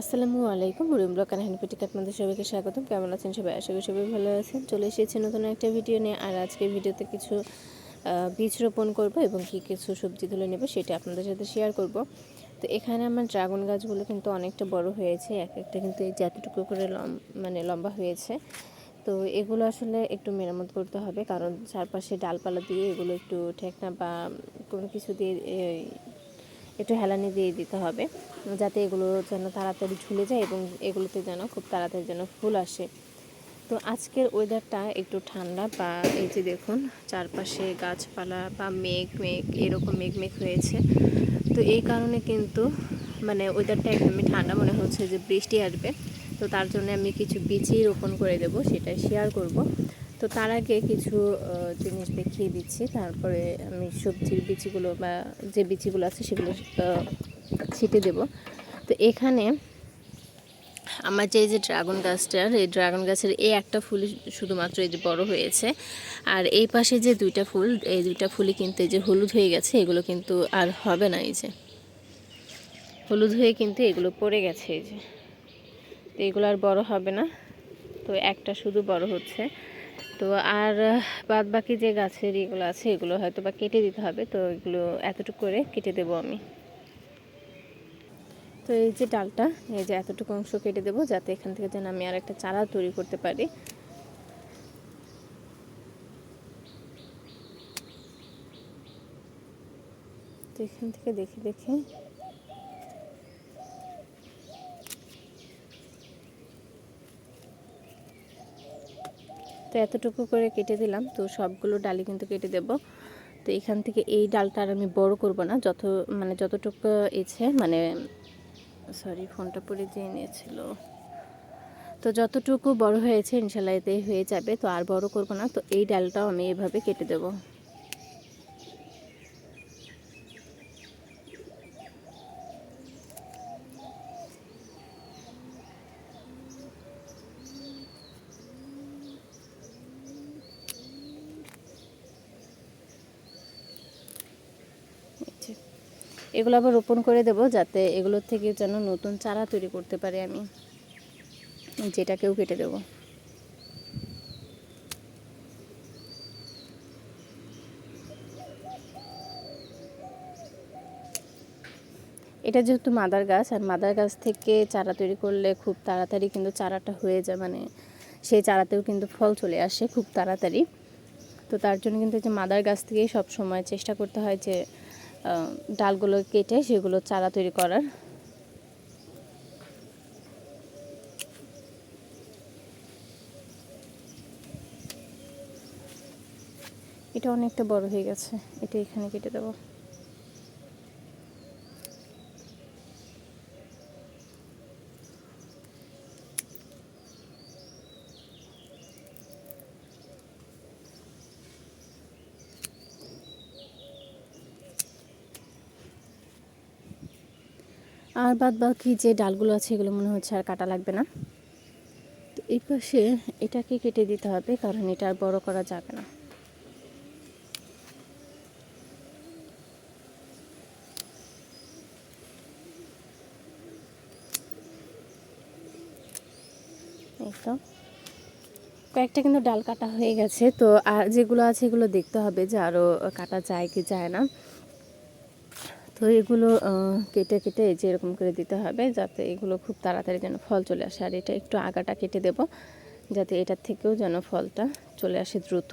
আসসালামু আলাইকুম মুরিম ব্লক কানাহানি পিটিকে আপনাদের সবাইকে স্বাগতম। কেমন আছেন সবাই? আশা করি সবাই ভালো আছেন। চলে এসেছি নতুন একটা ভিডিও নিয়ে, আর আজকে ভিডিওতে কিছু বীজ রোপণ করব এবং কি কিছু সবজি তুলে নেব সেটা আপনাদের সাথে শেয়ার করব। তো এখানে আমার ড্রাগন গাছগুলো কিন্তু অনেকটা বড় হয়েছে, এক একটা কিন্তু এই যে এতটুকু করে মানে লম্বা হয়েছে। তো এগুলো আসলে একটু মেরামত করতে হবে, কারণ চারপাশে ডালপালা দিয়ে এগুলো একটু ঠেকনা বা কোনো কিছু দিয়ে একটু হেলানি দিয়ে দিতে হবে, যাতে এগুলো যেন তাড়াতাড়ি ঝুলে যায় এবং এগুলোতে যেন খুব তাড়াতাড়ি যেন ফুল আসে। তো আজকের ওয়েদারটা একটু ঠান্ডা, বা এই যে দেখুন, চারপাশে গাছপালা বা মেঘ মেঘ, এরকম মেঘ মেঘ হয়েছে। তো এই কারণে কিন্তু মানে ওয়েদারটা একদমই ঠান্ডা মনে হচ্ছে যে বৃষ্টি আসবে। তো তার জন্য আমি কিছু বীজই রোপণ করে দেব, সেটা শেয়ার করব। তো তার আগে কিছু জিনিস দেখিয়ে দিচ্ছি। তারপরে আমি সবজির বিচিগুলো বা যে বিচিগুলো আছে সেগুলো ছিটে দেব। তো এখানে আমার যে যে ড্রাগন গাছটার এই ড্রাগন গাছের এই একটা ফুল শুধুমাত্র এই যে বড় হয়েছে। আর এই পাশে যে দুইটা ফুল, এই দুইটা ফুলই কিন্তু এই যে হলুদ হয়ে গেছে, এগুলো কিন্তু আর হবে না এই যে। হলুদ হয়ে কিন্তু এগুলো পড়ে গেছে এই যে। তো এগুলো আর বড় হবে না। তো একটা শুধু বড় হচ্ছে। তো আর, বাদ বাকি যে গাছের এগুলো আছে, এগুলো হয়তো বা কেটে দিতে হবে। তো এগুলো এতটুকু করে কেটে দেবো আমি। তো এই যে ডালটা, এই যে এতটুকু অংশ কেটে দেবো, যাতে এখান থেকে যেন আমি আর একটা চারা তৈরি করতে পারি। তো এখান থেকে দেখে দেখে তো এতটুকু করে কেটে দিলাম। তো সবগুলো ডালি কিন্তু কেটে দেব। তো এখান থেকে এই ডালটা আর আমি বড় করব না। যত মানে যতটুকু ইচ্ছে মানে সরি ফোনটা পরে যেয়ে নিয়েছিল। তো যতটুকু বড় হয়েছে, ইনশাল্লাহ এতে হয়ে যাবে। তো আর বড় করব না। তো এই ডালটাও আমি এভাবে কেটে দেব। এগুলো আবার রোপণ করে দেব যাতে এগুলোর থেকে যেন নতুন চারা তৈরি করতে পারি আমি। যেটাকেও কেটে দেব। এটা যেহেতু মাদার গাছ, আর মাদার গাছ থেকে চারা তৈরি করলে খুব তাড়াতাড়ি কিন্তু চারাটা হয়ে যায় মানে সেই চারাতেও কিন্তু ফল চলে আসে খুব তাড়াতাড়ি। তো তার জন্য কিন্তু যে মাদার গাছ থেকেই সব সময় চেষ্টা করতে হয় যে ডালগুলো কেটে সেগুলো চারা তৈরি করার। এটা অনেকটা বড় হয়ে গেছে। এটা এখানে কেটে দেবো। আর বাদ বাকি যে ডালগুলো আছে, এগুলো মনে হচ্ছে আর কাটা লাগবে না। তো এই পাশে এটাকে কেটে দিতে হবে, কারণ এটা আর বড় করা যাবে না। কয়েকটা কিন্তু ডাল কাটা হয়ে গেছে, তো আর যেগুলো আছে, এগুলো দেখতে হবে যে আরও কাটা যায় কি যায় না। তো এগুলো কেটে কেটে এই যে এরকম করে দিতে হবে যাতে এগুলো খুব তাড়াতাড়ি যেন ফল চলে আসে। আর এটা একটু আগাটা কেটে দেব যাতে এটার থেকেও যেন ফলটা চলে আসে দ্রুত।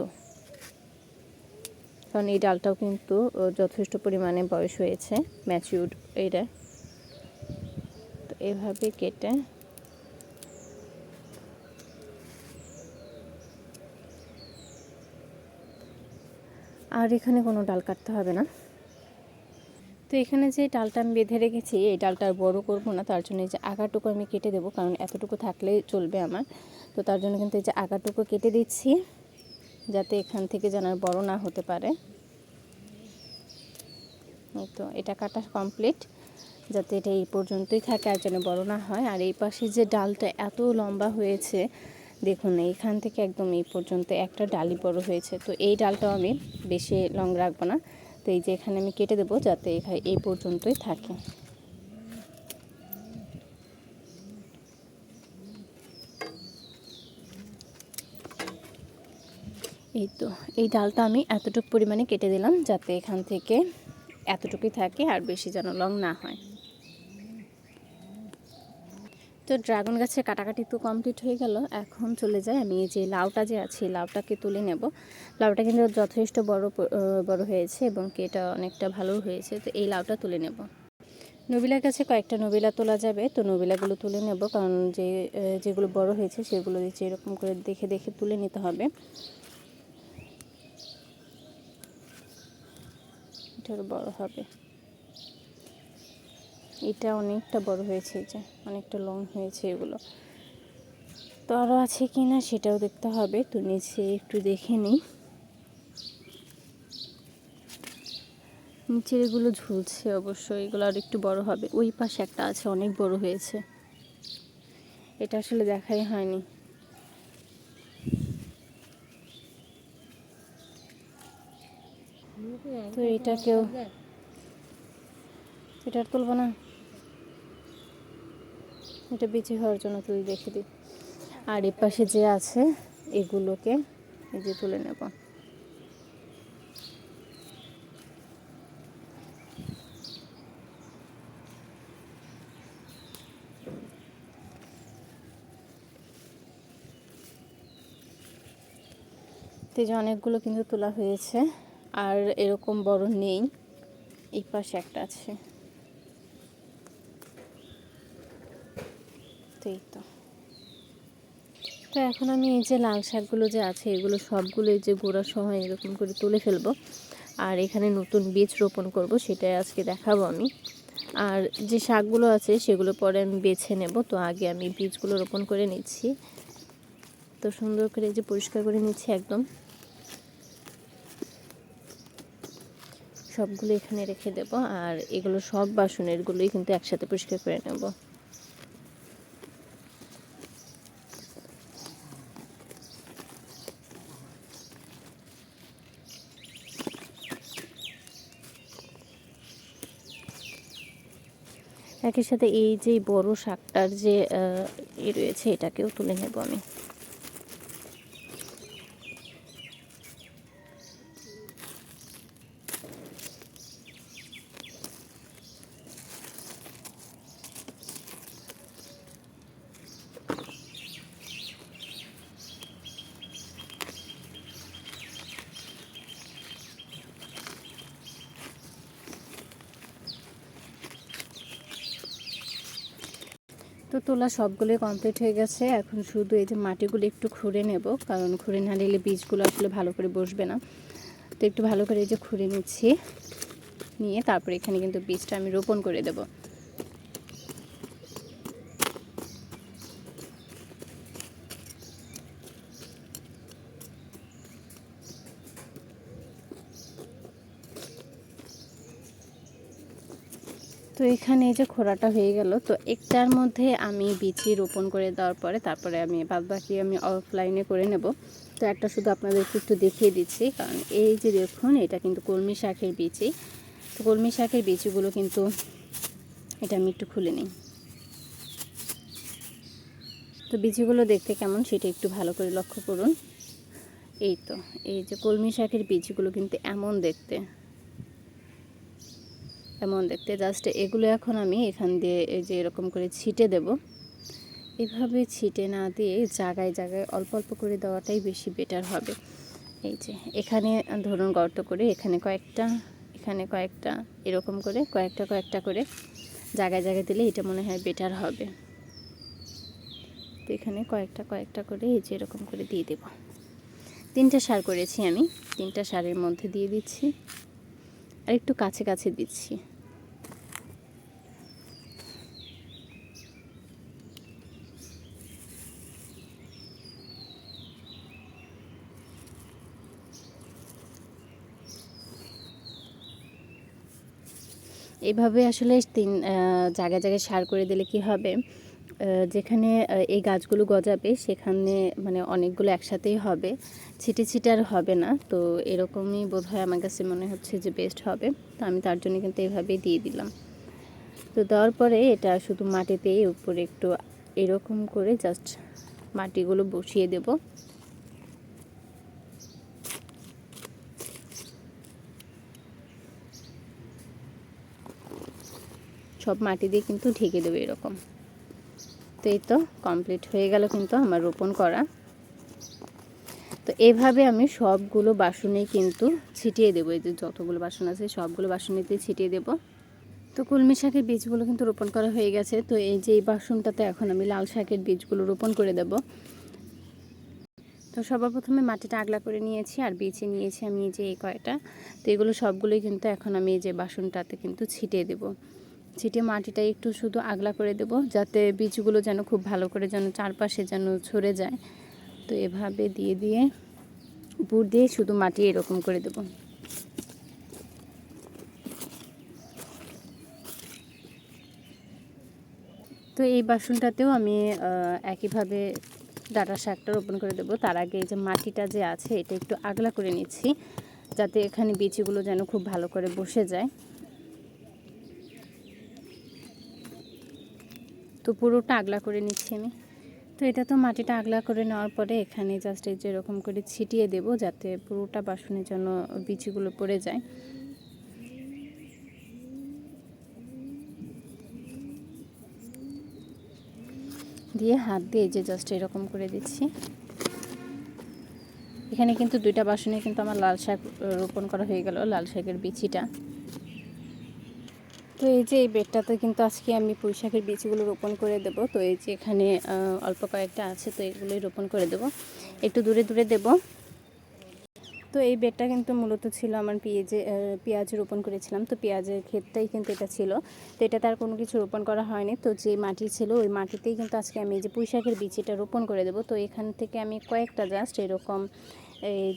কারণ এই ডালটাও কিন্তু যথেষ্ট পরিমাণে বয়স হয়েছে ম্যাচিউর এটা তো এভাবে কেটে আর এখানে কোনো ডাল কাটতে হবে না। তো এখানে যে ডালটা আমি বেঁধে রেখেছি, এই ডালটা আর বড়ো করব না। তার জন্য এই যে আগাটুকু আমি কেটে দেবো, কারণ এতটুকু থাকলে চলবে আমার। তো তার জন্য কিন্তু এই যে আগাটুকু কেটে দিচ্ছি, যাতে এখান থেকে যেন আর বড় না হতে পারে। তো, এটা কাটা কমপ্লিট, যাতে এটা এই পর্যন্তই থাকে আর যেন বড় না হয়। আর এই পাশে যে ডালটা এত লম্বা হয়েছে, দেখুন, এইখান থেকে একদম এই পর্যন্ত একটা ডালি বড় হয়েছে। তো এই ডালটাও আমি বেশি লং রাখব না। তো এই যে এখানে আমি কেটে দেবো যাতে এই পর্যন্তই থাকে। এই তো, এই ডালটা আমি এতটুকু পরিমাণে কেটে দিলাম যাতে এখান থেকে এতটুকুই থাকে আর বেশি যেন লং না হয়। তো ড্রাগন গাছের কাটাকাটি তো কমপ্লিট হয়ে গেল। এখন চলে যায় আমি যে লাউটা যে আছে লাউটাকে তুলে নেব। লাউটা কিন্তু যথেষ্ট বড় বড় হয়েছে এবং কি এটা অনেকটা ভালো হয়েছে। তো এই লাউটা তুলে নেব। নবিলার কাছে কয়েকটা নবিলা তোলা যাবে, তো নবিলাগুলো তুলে নেব। কারণ যে যেগুলো বড় হয়েছে সেগুলো এরকম করে দেখে দেখে তুলে নিতে হবে। এটার বড় হবে। এটা অনেকটা বড় হয়েছে যে অনেকটা লং হয়েছে এগুলো। তো আরও আছে কি না সেটাও দেখতে হবে, তো নিচে একটু দেখে নিই। নিচের এগুলো ঝুলছে অবশ্যই এগুলো আর একটু বড় হবে। ওই পাশে একটা আছে, অনেক বড় হয়েছে। এটা আসলে দেখাই হয়নি। তো এটাকেও এটা আর তুলবো না? এটা বিচি হওয়ার জন্য তুই দেখে দিই আর এ পাশে যে আছে, এগুলোকে এই যে তুলে নেব। তো এই যে অনেকগুলো কিন্তু তোলা হয়েছে, আর এরকম বড় নেই। এই পাশে একটা আছে। তো তো তো এখন আমি এই যে লাল শাকগুলো যে আছে, এগুলো সবগুলো এই যে গোড়া সহ এরকম করে তুলে ফেলব। আর এখানে নতুন বীজ রোপণ করব, সেটাই আজকে দেখাবো আমি। আর যে শাকগুলো আছে, সেগুলো পরে আমি বেছে নেব। তো আগে আমি বীজগুলো রোপণ করে নিচ্ছি। তো সুন্দর করে এই যে পরিষ্কার করে নিচ্ছি একদম। সবগুলো এখানে রেখে দেব, আর এগুলো সব বাসনেরগুলোই কিন্তু একসাথে পরিষ্কার করে নেব। একই সাথে এই যে বড় শাকটার যে এ রয়েছে এটাকেও তুলে নেব আমি। তোলা সবগুলো কমপ্লিট হয়ে গেছে। এখন শুধু এই যে মাটিগুলো একটু খুঁড়ে নেব, কারণ খুঁড়ে না নিলে বীজগুলো আসলে ভালো করে বসবে না। তো একটু ভালো করে এই যে খুঁড়ে নিচ্ছি, নিয়ে তারপরে এখানে কিন্তু বীজটা আমি রোপণ করে দেব। তো এখানে এই যে খোড়াটা হয়ে গেল, তো একটার মধ্যে আমি বিচি রোপণ করে দেওয়ার পরে তারপরে আমি বাদ বাকি আমি অফলাইনে করে নেব। তো একটা শুধু আপনাদেরকে একটু দেখিয়ে দিচ্ছি, কারণ এই যে দেখুন, এটা কিন্তু কলমি শাকের বিচি। তো কলমি শাকের বিচিগুলো কিন্তু এটা আমি একটু খুলে নিই। তো বীজগুলো দেখতে কেমন, সেটা একটু ভালো করে লক্ষ্য করুন। এই তো, এই যে কলমি শাকের বীজগুলো কিন্তু এমন দেখতে। এমন দেখতে জাস্ট এগুলো এখন আমি এখান দিয়ে এই যে এরকম করে ছিটে দেব। এভাবে ছিটে না দিয়ে জায়গায় জায়গায় অল্প অল্প করে দেওয়াটাই বেশি বেটার হবে। এই যে, এখানে ধরুন গর্ত করে এখানে কয়েকটা এখানে কয়েকটা, এরকম করে কয়েকটা কয়েকটা করে জায়গায় জায়গায় দিলে এটা মনে হয় বেটার হবে। তো এখানে কয়েকটা কয়েকটা করে এই যে এরকম করে দিয়ে দেব। তিনটা সার করেছি আমি। তিনটা সারের মধ্যে দিয়ে দিচ্ছি। আর একটু কাছে কাছে দিচ্ছি। এইভাবে আসলে তিন জায়গায় জায়গায় সার করে দিলে কি হবে? যেখানে এই গাছগুলো গজাবে, সেখানে মানে অনেকগুলো একসাথেই হবে। ছিটে ছিটে আর হবে না। তো এরকমই বোধ হয় আমার কাছে মনে হচ্ছে যে বেস্ট হবে। তো আমি তার জন্য কিন্তু এভাবেই দিয়ে দিলাম। তো দেওয়ার পরে এটা শুধু মাটিতেই উপরে একটু এরকম করে জাস্ট মাটিগুলো বসিয়ে দেব। সব মাটি দিয়ে কিন্তু ঢেকে দেবে এরকম। তো এই তো কমপ্লিট হয়ে গেল কিন্তু আমার রোপণ করা। তো এভাবে আমি সবগুলো বাসনে কিন্তু ছিটিয়ে দেবো। এই যে যতগুলো বাসন আছে সবগুলো বাসনেতে ছিটিয়ে দেবো। তো কলমি শাকের বীজগুলো কিন্তু রোপণ করা হয়ে গেছে। তো এই যে এই বাসনটাতে এখন আমি লাল শাকের বীজগুলো রোপণ করে দেব। তো সবার প্রথমে মাটিটা আগলা করে নিয়েছি আর বীজে নিয়েছি আমি যে এই কয়টা। তো এগুলো সবগুলোই কিন্তু এখন আমি এই যে বাসনটাতে কিন্তু ছিটিয়ে দেব। ছিটিয়ে মাটিটা একটু শুধু আগলা করে দেব, যাতে বীজগুলো যেন খুব ভালো করে যেন চারপাশে যেন ছড়ে যায়। তো এভাবে দিয়ে দিয়ে উপর দিয়ে শুধু মাটি এরকম করে দেবো। তো এই বাসনটাতেও আমি একইভাবে ডাটা শাকটা রোপণ করে দেবো। তার আগে এই যে মাটিটা যে আছে, এটা একটু আগলা করে নিচ্ছি, যাতে এখানে বিচিগুলো যেন খুব ভালো করে বসে যায়। তো পুরোটা আগলা করে নিচ্ছি আমি। তো এটা তো মাটিটা আগলা করে নেওয়ার পরে এখানে জাস্ট এই যে এরকম করে ছিটিয়ে দেব যাতে পুরোটা বাসনের জন্য বিচিগুলো পড়ে যায়। দিয়ে হাত দিয়ে যে জাস্ট এরকম করে দিচ্ছি। এখানে কিন্তু দুইটা বাসনে কিন্তু আমার লাল শাক রোপণ করা হয়ে গেল, লাল শাকের বিচিটা। তো এই যে এই বেডটাতে কিন্তু আজকে আমি পুঁই শাকের বীজগুলো রোপণ করে দেব। তো এই যে এখানে অল্প কয়েকটা আছে, তো এগুলোই রোপণ করে দেব। একটু দূরে দূরে দেব। তো এই বেডটা কিন্তু মূলত ছিল আমার পেঁয়াজে পেঁয়াজ রোপণ করেছিলাম। তো পেঁয়াজের ক্ষেতটাই কিন্তু এটা ছিল। তো এটা তার কোনো কিছু রোপণ করা হয়নি। তো যে মাটি ছিল, ওই মাটিতেই কিন্তু আজকে আমি এই যে পুঁই শাকের বীজটা রোপণ করে দেবো। তো এখান থেকে আমি কয়েকটা জাস্ট এরকম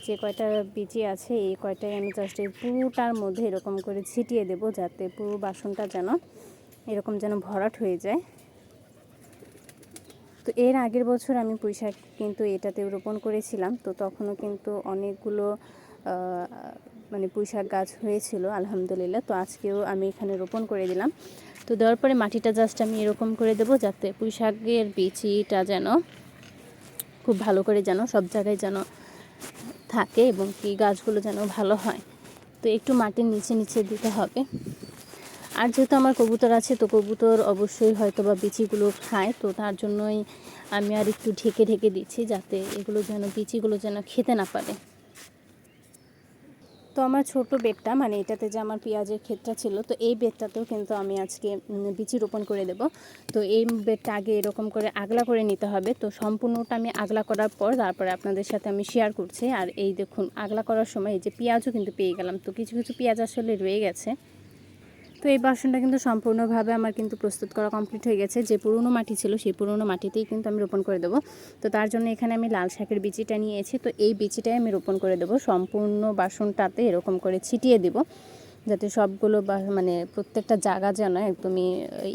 যে কয়টা বিচি আছে, এই কয়টাই আমি জাস্ট এই পুরোটার মধ্যে এরকম করে ছিটিয়ে দেবো যাতে পুরো বাসনটা যেন এরকম যেন ভরাট হয়ে যায়। তো এর আগের বছর আমি পুঁই শাক কিন্তু এটাতে রোপণ করেছিলাম, তো তখনও কিন্তু অনেকগুলো মানে পুঁই শাক গাছ হয়েছিল, আলহামদুলিল্লাহ। তো আজকেও আমি এখানে রোপণ করে দিলাম। তো দেওয়ার পরে মাটিটা জাস্ট আমি এরকম করে দেবো যাতে পুঁই শাকের বিচিটা যেন খুব ভালো করে যেন সব জায়গায় যেন থাকে এবং কি গাছগুলো যেন ভালো হয়। তো একটু মাটির নিচে নিচে দিতে হবে। আর যেহেতু আমার কবুতর আছে, তো কবুতর অবশ্যই হয়তো বা বিচিগুলো খায়। তো তার জন্যই আমি আর একটু ঢেকে ঢেকে দিচ্ছি যাতে এগুলো যেন, বিচিগুলো যেন খেতে না পারে। আমার ছোট বেডটা মানে এটাতে যে আমার পেঁয়াজের ক্ষেতটা ছিল, তো এই বেডটাতেও কিন্তু আমি আজকে বিচি রোপণ করে দেব। তো এই বেডটা আগে এরকম করে আগলা করে নিতে হবে। তো সম্পূর্ণটা আমি আগলা করার পর তারপরে আপনাদের সাথে আমি শেয়ার করছি। আর এই দেখুন, আগলা করার সময় এই যে পেঁয়াজও কিন্তু পেয়ে গেলাম। তো কিছু কিছু পেঁয়াজ আসলে রয়ে গেছে। তো এই বাসনটা কিন্তু সম্পূর্ণভাবে আমার কিন্তু প্রস্তুত করা কমপ্লিট হয়ে গেছে। যে পুরনো মাটি ছিল সেই পুরনো মাটিতেই কিন্তু আমি রোপণ করে দেবো। তো তার জন্য এখানে আমি লাল শাকের বিচিটা নিয়েছি। তো এই বিচিটাই আমি রোপণ করে দেবো। সম্পূর্ণ বাসনটাতে এরকম করে ছিটিয়ে দেব। যাতে সবগুলো বা মানে প্রত্যেকটা জায়গা যেন একদমই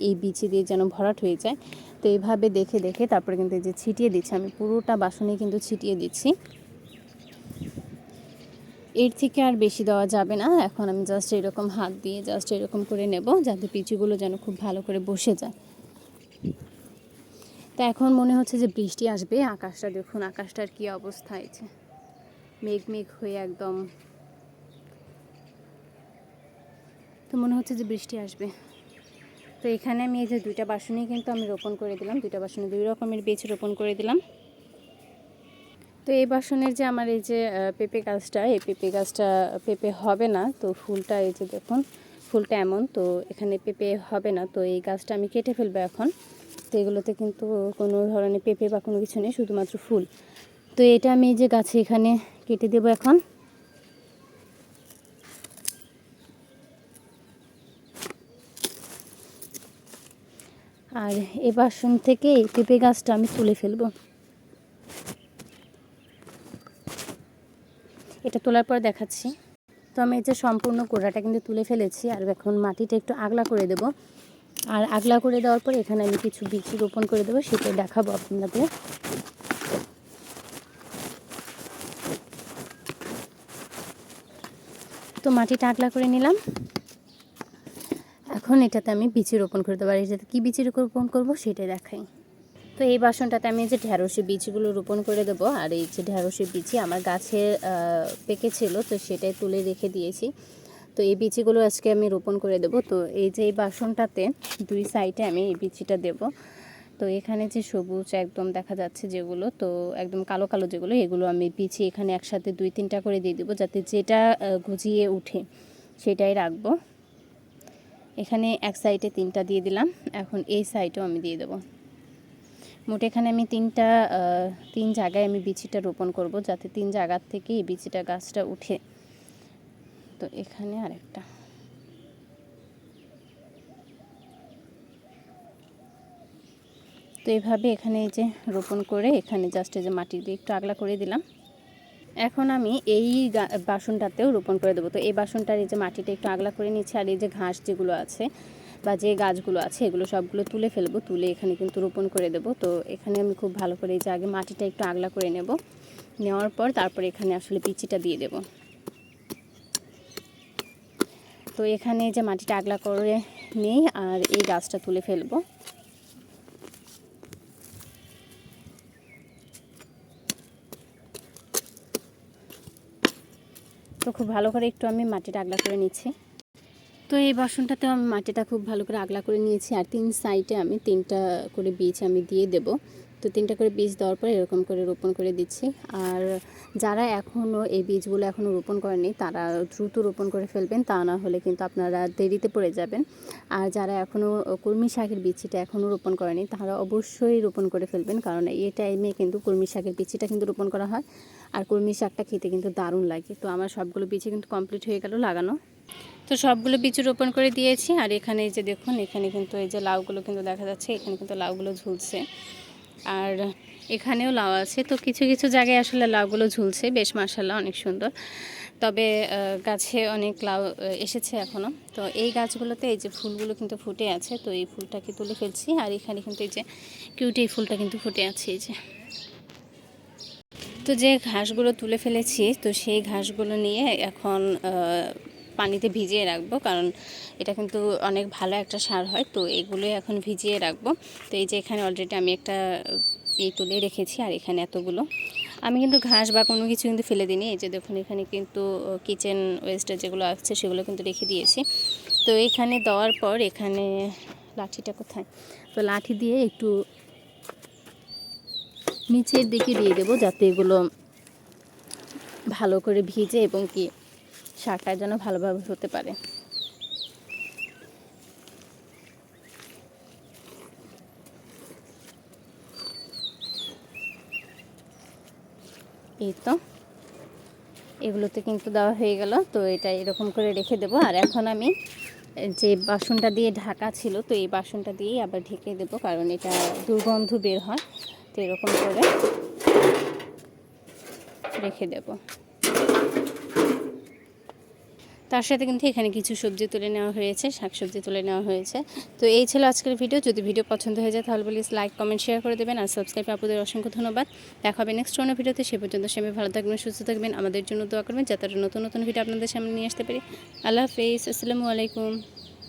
এই বিচি দিয়ে যেন ভরাট হয়ে যায়। তো এইভাবে দেখে দেখে তারপরে কিন্তু এই যে ছিটিয়ে দিচ্ছি, আমি পুরোটা বাসনে কিন্তু ছিটিয়ে দিচ্ছি। এর থেকে আর বেশি দেওয়া যাবে না। এখন আমি জাস্ট এরকম হাত দিয়ে জাস্ট এরকম করে নেব যাতে পিচুগুলো যেন খুব ভালো করে বসে যায়। তো এখন মনে হচ্ছে যে বৃষ্টি আসবে, আকাশটা দেখুন, আকাশটার কি অবস্থা হয়েছে মেঘ মেঘ হয়ে একদম। তো মনে হচ্ছে যে বৃষ্টি আসবে। তো এখানে আমি এই যে দুইটা বাসনই কিন্তু আমি রোপণ করে দিলাম, দুইটা বাসনে দুই রকমের বীজ রোপণ করে দিলাম। তো এই বাসনের যে আমার এই যে পেঁপে গাছটা, এই পেঁপে গাছটা পেঁপে হবে না। তো ফুলটা এই যে দেখুন, ফুলটা এমন, তো এখানে পেঁপে হবে না। তো এই গাছটা আমি কেটে ফেলব এখন। তো এগুলোতে কিন্তু কোনো ধরনের পেঁপে বা কোনো কিছু নেই, শুধুমাত্র ফুল। তো এটা আমি এই যে গাছে এখানে কেটে দেবো এখন। আর এই বাসন থেকে এই পেঁপে গাছটা আমি তুলে ফেলব। এটা তোলার পর দেখাচ্ছি। তো আমি এই যে সম্পূর্ণ কোড়াটা কিন্তু তুলে ফেলেছি আর এখন মাটিটা একটু আগলা করে দেব। আর আগলা করে দেওয়ার পর এখানে আমি কিছু বীজ রোপণ করে দেবো, সেটাই দেখাবো আপনাদের। তো মাটিটা আগলা করে নিলাম। এখন এটাতে আমি বিচি রোপণ করে দেবো। আর এটাতে কী বিচি রোপণ করব সেটাই দেখাই। তো এই বাসনটাতে আমি যে ঢ্যাঁড়সের বীজগুলো রোপণ করে দেবো, আর এই যে ঢ্যাঁড়সের বীজই আমার গাছে পেকেছিল তো সেটাই তুলে রেখে দিয়েছি। তো এই বিচিগুলো আজকে আমি রোপণ করে দেব। তো এই যে এই বাসনটাতে দুই সাইডে আমি এই বিচিটা দেব। তো এখানে যে সবুজ একদম দেখা যাচ্ছে যেগুলো, তো একদম কালো কালো যেগুলো, এগুলো আমি বিচি এখানে একসাথে দুই তিনটা করে দিয়ে দেবো, যাতে যেটা গজিয়ে উঠে সেটাই রাখব। এখানে এক সাইডে তিনটা দিয়ে দিলাম, এখন এই সাইডেও আমি দিয়ে দেবো। মোট এখানে আমি তিনটা তিন জায়গায় আমি বিচিটা রোপণ করব যাতে তিন জায়গার থেকে এই বিচিটা গাছটা উঠে। তো এখানে আরেকটা। তো এইভাবে এখানে এই যে রোপণ করে এখানে জাস্ট এই যে মাটি দিয়ে একটু আগলা করে দিলাম। এখন আমি এই বাসনটাতেও রোপণ করে দেবো। তো এই বাসনটার এই যে মাটিটা একটু আগলা করে নিচ্ছি আর এই যে ঘাস যেগুলো আছে বা যে গাছগুলো আছে, এগুলো সবগুলো তুলে ফেলব, তুলে এখানে কিন্তু রোপণ করে দেবো। তো এখানে আমি খুব ভালো করে এই যে আগে মাটিটা একটু আগলা করে নেব। নেওয়ার পর তারপরে এখানে আসলে পিচিটা দিয়ে দেবো। তো এখানে যে মাটিটা আগলা করে নেই, আর এই গাছটা তুলে ফেলব। তো খুব ভালো করে একটু আমি মাটিটা আগলা করে নিচ্ছি। তো এই বাসনটাতেও আমি মাটিটা খুব ভালো করে আগলা করে নিয়েছি আর তিন সাইডে আমি তিনটা করে বীজ আমি দিয়ে দেব। তো তিনটা করে বীজ দেওয়ার পর এরকম করে রোপণ করে দিচ্ছি। আর যারা এখনও এই বীজগুলো এখনও রোপণ করেনি তারা দ্রুত রোপণ করে ফেলবেন, তা না হলে কিন্তু আপনারা দেরিতে পড়ে যাবেন। আর যারা এখনও কলমি শাকের বিচিটা এখনও রোপণ করেনি তারা অবশ্যই রোপণ করে ফেলবেন, কারণ এই টাইমে কিন্তু কলমি শাকের বিচিটা কিন্তু রোপণ করা হয়। আর কলমি শাকটা খেতে কিন্তু দারুণ লাগে। তো আমার সবগুলো বিচি কিন্তু কমপ্লিট হয়ে গেল লাগানো। তো সবগুলো বীজ রোপণ করে দিয়েছি আর এখানে এই যে দেখুন, এখানে কিন্তু এই যে লাউগুলো কিন্তু দেখা যাচ্ছে, এখানে কিন্তু লাউগুলো ঝুলছে। আর এখানেও লাউ আছে। তো কিছু কিছু জায়গায় আসলে লাউগুলো ঝুলছে, বেশ মাসাল্লাহ অনেক সুন্দর। তবে গাছে অনেক লাউ এসেছে এখনও তো এই গাছগুলোতে এই যে ফুলগুলো কিন্তু ফুটে আছে, তো এই ফুলটাকে তুলে ফেলছি। আর এখানে কিন্তু এই যে কিউটি এই ফুলটা কিন্তু ফুটে আছে এই যে। তো যে ঘাসগুলো তুলে ফেলেছি, তো সেই ঘাসগুলো নিয়ে এখন পানিতে ভিজিয়ে রাখব, কারণ এটা কিন্তু অনেক ভালো একটা সার হয়। তো এগুলোই এখন ভিজিয়ে রাখব। তো এই যে এখানে অলরেডি আমি একটা এই তুলে রেখেছি, আর এখানে এতগুলো। আমি কিন্তু ঘাস বা কোনো কিছু কিন্তু ফেলে দিইনি। এই যে দেখুন, এখানে কিন্তু কিচেন ওয়েস্টের যেগুলো আসছে সেগুলো কিন্তু রেখে দিয়েছি। তো এখানে দেওয়ার পর এখানে লাঠিটা কোথায়? তো লাঠি দিয়ে একটু নিচের দিকে দিয়ে দেবো, যাতে এগুলো ভালো করে ভিজে এবং কি শাকটা যেন ভালোভাবে হতে পারে। এই তো। এগুলোতে কিন্তু দেওয়া হয়ে গেল, তো এটা এরকম করে রেখে দেবো। আর এখন আমি যে বাসনটা দিয়ে ঢাকা ছিল, তো এই বাসনটা দিয়েই আবার ঢেকে দেবো, কারণ এটা দুর্গন্ধ বের হয়, তো এরকম করে রেখে দেব। তার সাথে কিন্তু এখানে কিছু সবজি তুলে নেওয়া হয়েছে, শাকসবজি তুলে নেওয়া হয়েছে। তো এই ছিল আজকের ভিডিও। যদি ভিডিও পছন্দ হয়ে যায়, তাহলে প্লিজ লাইক, কমেন্ট, শেয়ার করে দেবেন। আর সাবস্ক্রাইব আপনাদের অসংখ্য ধন্যবাদ। দেখা হবে নেক্সট অন্য ভিডিওতে। সে পর্যন্ত সবাই ভালো থাকবেন, সুস্থ থাকবেন। আমাদের জন্য দোয়া করবেন যাতে নতুন নতুন ভিডিও আপনাদের সামনে নিয়ে আসতে পারি। আল্লাহ হাফিজ। আসসালামু আলাইকুম।